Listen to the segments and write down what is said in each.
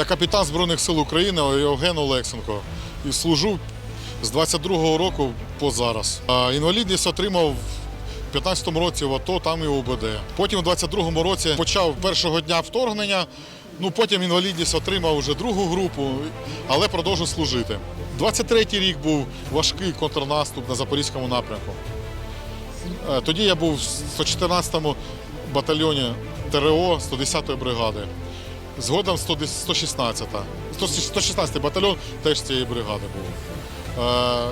Я капітан Збройних сил України Євген Олексенко і служу з 22-го року по зараз. Інвалідність отримав в 15-му році в АТО, там і УБД. Потім у 22-му році почав першого дня вторгнення. Ну потім інвалідність отримав вже другу групу, але продовжив служити. 23-й рік був важкий контрнаступ на Запорізькому напрямку. Е, Тоді я був в 114-му батальйоні ТРО 110-ї бригади. Згодом 116-та. 116-й батальйон теж цієї бригади був. Е,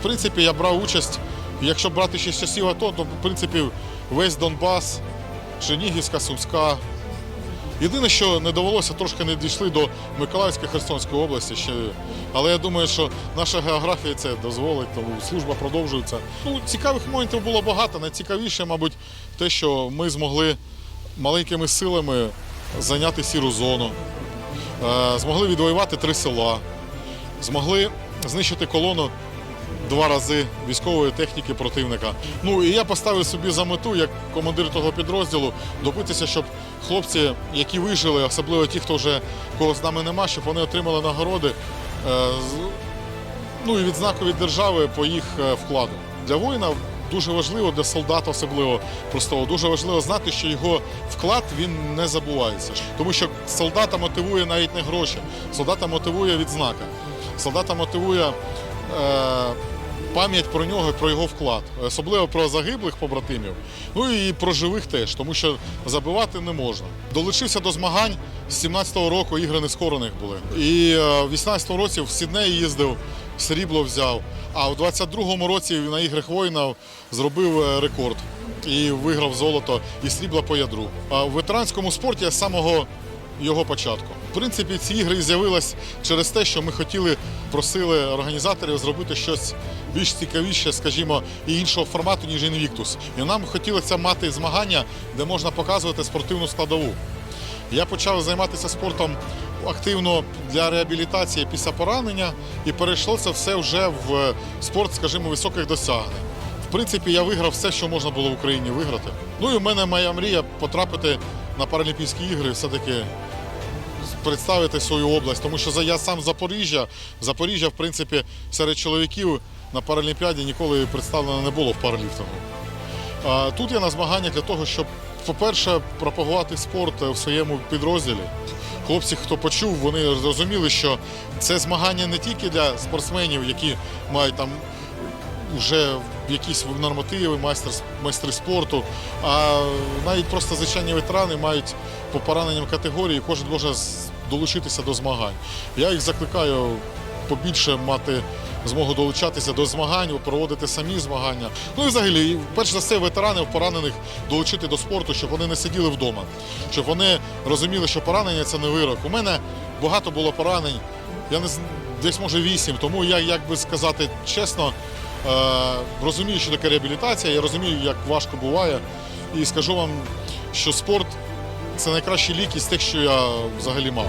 В принципі, я брав участь, якщо брати ще з часів АТО, то в принципі весь Донбас, Чернігівська, Сумська. Єдине, що не довелося, трошки не дійшли до Миколаївської Херсонської області ще. Але я думаю, що наша географія це дозволить, тому служба продовжується. Ну, цікавих моментів було багато. Найцікавіше, мабуть, те, що ми змогли маленькими силами зайняти сіру зону, е, змогли відвоювати три села, змогли знищити колону два рази військової техніки противника. Ну і я поставив собі за мету, як командир того підрозділу, добитися, щоб хлопці, які вижили, особливо ті, хто вже кого з нами нема, щоб вони отримали нагороди. е, Ну і відзнаку від держави по їх е, вкладу. Для воїна дуже важливо, для солдата особливо простого, дуже важливо знати, що його вклад він не забувається. Тому що солдата мотивує навіть не гроші, солдата мотивує відзнака, солдата мотивує. Е, Пам'ять про нього про його вклад, особливо про загиблих побратимів, ну і про живих теж, тому що забивати не можна. Долучився до змагань з 17-го року ігри нескорених були. І е, в 18-му році в Сіднеї їздив, срібло взяв. А в 22-му році на іграх воїнів зробив е, рекорд і виграв золото і срібло по ядру. А в ветеранському спорті з самого його початку. В принципі, ці ігри з'явились через те, що ми хотіли, просили організаторів зробити щось більш цікавіше, скажімо, і іншого формату, ніж Invictus. І нам хотілося мати змагання, де можна показувати спортивну складову. Я почав займатися спортом активно для реабілітації після поранення, і перейшло це все вже в спорт, скажімо, високих досягнень. В принципі, я виграв все, що можна було в Україні виграти. Ну і в мене моя мрія потрапити на Паралімпійські ігри, все-таки представити свою область, тому що я сам Запоріжжя. Запоріжжя, в принципі, серед чоловіків на Паралімпіаді ніколи представлено не було в параліфтингу. Тут я на змаганнях для того, щоб, по-перше, пропагувати спорт в своєму підрозділі. Хлопці, хто почув, вони зрозуміли, що це змагання не тільки для спортсменів, які мають там вже якісь нормативи, майстер, майстри спорту, а навіть просто звичайні ветерани мають по пораненням категорії, кожен може долучитися до змагань. Я їх закликаю побільше мати змогу долучатися до змагань, проводити самі змагання. Ну і взагалі, перш за все, ветеранів поранених долучити до спорту, щоб вони не сиділи вдома, щоб вони розуміли, що поранення це не вирок. У мене багато було поранень, я не з- десь може вісім, тому я, як би сказати чесно, е, розумію, що таке реабілітація, я розумію, як важко буває. І скажу вам, що спорт це найкращий лік із тих, що я взагалі мав.